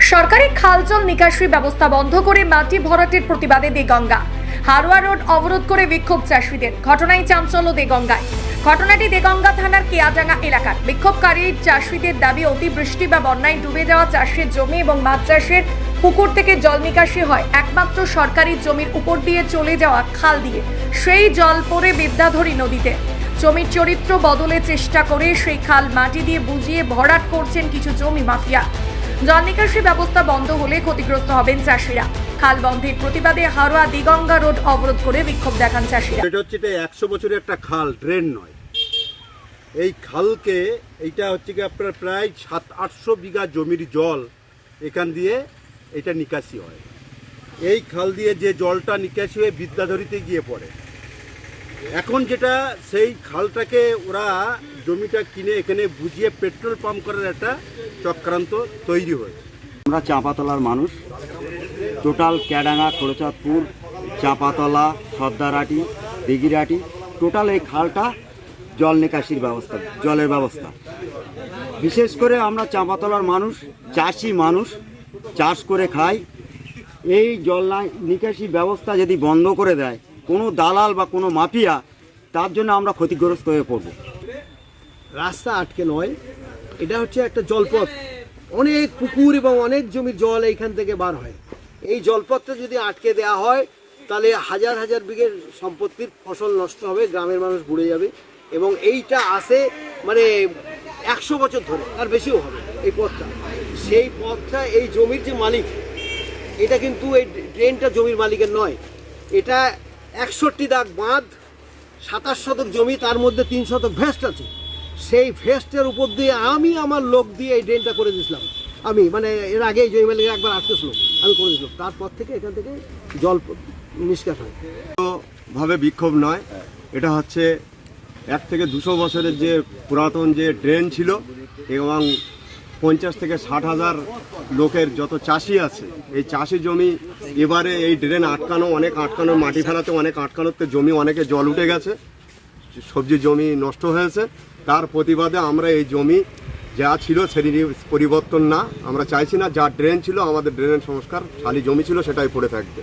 সরকারি খালজল নিকাশি ব্যবস্থা বন্ধ করে মাটি ভরাটের প্রতিবাদে দেগঙ্গা। হারোয়া রোড অবরোধ করে বিক্ষোভ চাষিদের। ঘটনায় চাঞ্চল্য দেগঙ্গায়। ঘটনাটি দেগঙ্গা থানার কেয়াডাঙ্গা এলাকার। বিক্ষোভকারী চাষিদের দাবি, অতিবৃষ্টি বা বন্যায় ডুবে যাওয়া চাষের জমি এবং মাছ চাষের পুকুর থেকে জল নিকাশি হয়। একমাত্র সরকারি জমির উপর দিয়ে চলে যাওয়া খাল দিয়ে। সেই জল পড়ে বিদ্যাধরী নদীতে। জমির চরিত্র বদলের চেষ্টা করে সেই খাল মাটি দিয়ে বুঝিয়ে ভরাট করছেন কিছু জমি মাফিয়া। জল নিকাশি ব্যবস্থা বন্ধ হলে ক্ষতিগ্রস্ত হবেন চাষিরা। খাল বন্ধের প্রতিবাদে হারোয়া দিগঙ্গা রোড অবরোধ করে বিক্ষোভ দেখান চাষিরা। এটা হচ্ছে এটা একশো বছরের একটা খাল, ড্রেন নয়। এই খালকে এইটা হচ্ছে কি আপনার প্রায় সাত, আটশো বিঘা জমির জল এখান দিয়ে এটা নিকাশি হয়। এই খাল দিয়ে যে জলটা নিকাশি হয়ে বিদ্যাধরীতে গিয়ে পড়ে। এখন যেটা সেই খালটাকে ওরা জমিটা কিনে এখানে বুঝিয়ে পেট্রোল পাম্প করার একটা চক্রান্ত তৈরি হয়েছে। আমরা চাঁপাতলার মানুষ। টোটাল ক্যাডাঙ্গা, খড়চাঁদপুর, চাঁপাতলা সর্দারাটি দিঘিরাটি টোটাল এই খালটা জল নিকাশির ব্যবস্থা, জলের ব্যবস্থা। বিশেষ করে আমরা চাঁপাতলার মানুষ, চাষি মানুষ, চাষ করে খাই। এই জল নিকাশি ব্যবস্থা যদি বন্ধ করে দেয় কোনো দালাল বা কোনো মাফিয়া তার জন্য আমরা ক্ষতিগ্রস্ত হয়ে পড়ব। রাস্তা আটকে নয়। এটা হচ্ছে একটা জলপথ। অনেক পুকুর এবং অনেক জমির জল এইখান থেকে বার হয়। এই জলপথটা যদি আটকে দেওয়া হয়, তাহলে হাজার হাজার বিঘের সম্পত্তির ফসল নষ্ট হবে, গ্রামের মানুষ বুড়ে যাবে এবং এইটা আসে মানে একশো বছর ধরে, আর বেশিও হবে এই পথটা। সেই পথটা, এই জমির যে মালিক, এটা কিন্তু এই ড্রেনটা জমির মালিকের নয়। এটা একষট্টি দাগ বাঁধ, সাতাশ শতক জমি, তার মধ্যে তিন শতক ভেস্ট আছে। সেই ভেস্টের উপর দিয়ে আমি আমার লোক দিয়ে এই ড্রেনটা করে দিয়েছিলাম। আমি মানে এর আগে জমি মালিক একবার আটকেছিল আমি করে দিয়েছিলাম। তারপর থেকে এখান থেকে জল নিষ্কাশ হয়। ভাবে বিক্ষোভ নয়, এটা হচ্ছে এক থেকে দুশো বছরের যে পুরাতন যে ড্রেন ছিল, এবং পঞ্চাশ থেকে ষাট হাজার লোকের যত চাষি আছে, এই চাষি জমি এবারে এই ড্রেন আটকানো, অনেক আটকানো, মাটি ফেলাতে অনেক আটকানোতে জমি অনেকে জল উঠে গেছে, সবজি জমি নষ্ট হয়েছে। তার প্রতিবাদে আমরা এই জমি যা ছিল সেটি পরিবর্তন না, আমরা চাইছি না, যা ড্রেন ছিল, আমাদের ড্রেনের সংস্কার, খালি জমি ছিল, সেটাই পড়ে থাকবে।